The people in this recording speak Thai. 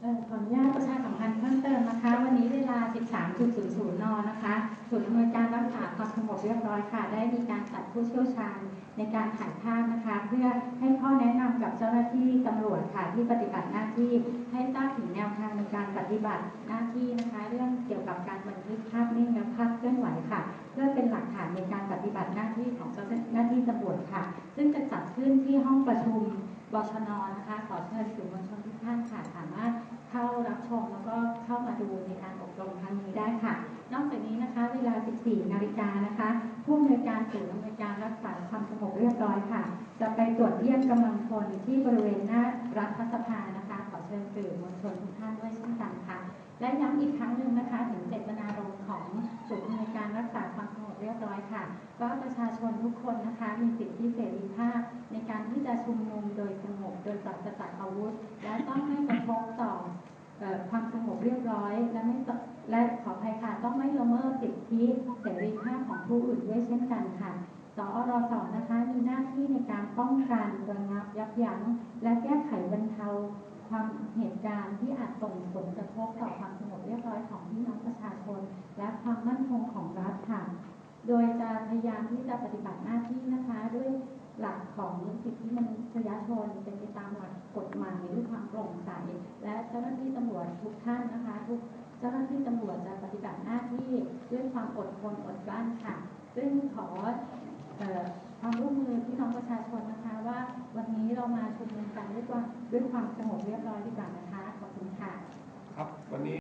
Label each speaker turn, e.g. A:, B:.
A: ขออนุญาตประชาสัมพันธ์เพิ่มเติมนะคะ วันนี้เวลา 13.00 น นะคะศูนย์อำนวยการรักษาความสงบเรียบร้อยค่ะ ได้มีการจัดผู้เชี่ยวชาญในการถ่ายภาพนะคะ เพื่อให้ข้อแนะนำกับเจ้าหน้าที่ตำรวจค่ะที่ปฏิบัติหน้าที่ให้ทราบถึงแนวทางในการปฏิบัติหน้าที่นะคะ เรื่องเกี่ยวกับการบันทึกภาพนิ่งและภาพเคลื่อนไหวค่ะ เพื่อเป็นหลักฐานในการปฏิบัติหน้าที่ของเจ้าหน้าที่ตำรวจค่ะ ซึ่งจะจัดขึ้นที่ห้องประชุมบชนนะคะ ขอเชิญสื่อมวลชนทุกท่านค่ะ สามารถเข้ารับชมแล้วก็เข้ามาดู ในการอบรมครั้งนี้ได้ค่ะ นอกจากนี้นะคะเวลา 14 นาฬิกานะคะผู้อำนวยการศูนย์อำนวยการรักษาความสงบเรียบร้อยค่ะ จะไปตรวจเยี่ยมกำลังพลที่บริเวณหน้ารัฐสภานะคะ ขอเชิญสื่อมวลชนทุกท่านด้วยเช่นกันค่ะ และย้ำอีกครั้งหนึ่งนะคะถึงเจตนารมณ์ของศูนย์อำนวยการรักษาความสงบเรียบร้อยค่ะว่าประชาชนทุกคนนะคะมีสิทธิเสรีภาพ ในการที่จะชุมนุมโดยสงบโดยปราศจากอาวุธ และต้องไม่กระทบต่อเอ่อความสงบ เรียบร้อย และไม่ตและขออภัยค่ะต้องไม่ละเมิดสิทธิเสรีภาพของผู้อื่นด้วยเช่นกันค่ะสอรสนะคะมีหน้าที่ในการป้องกันระงับยับยั้งและแก้ไขบรรเทาความเหตุการณ์ที่อาจส่งผลกระทบต่อความสงบเรียบร้อยของพี่น้องประชาชน และความมั่นคงของรัฐค่ะ โดยจะพยายามที่จะปฏิบัติหน้าที่ หลักของสิทธิมนุษยชนเป็นไปตามหลักกฎหมายด้วยความโปร่งใส และเจ้าหน้าที่ตำรวจทุกท่านนะคะ ทุกเจ้าหน้าที่ตำรวจจะปฏิบัติหน้าที่ด้วยความอดทนอดกลั้นค่ะ ซึ่งขอเอ่อความร่วมมือพี่น้องประชาชนนะคะว่าวันนี้เรามาชุมนุมกันด้วยความด้วยความสงบเรียบร้อยดีกว่านะคะขอบคุณค่ะ
B: ครับวันนี้